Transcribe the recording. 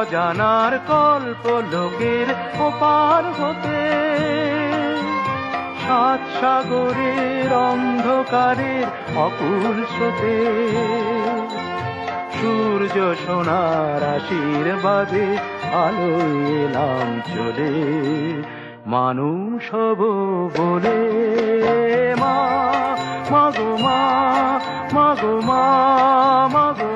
দূর জানার কল্প লোকের ওপার হতে। সাত সাগরের অন্ধকারের অকুল স্রোতে। সূর্য সোনার আশীর্বাদে আলোয় এলাম চলে। মানুষ হব বলে মা মাগো মা মাগো মা মাগো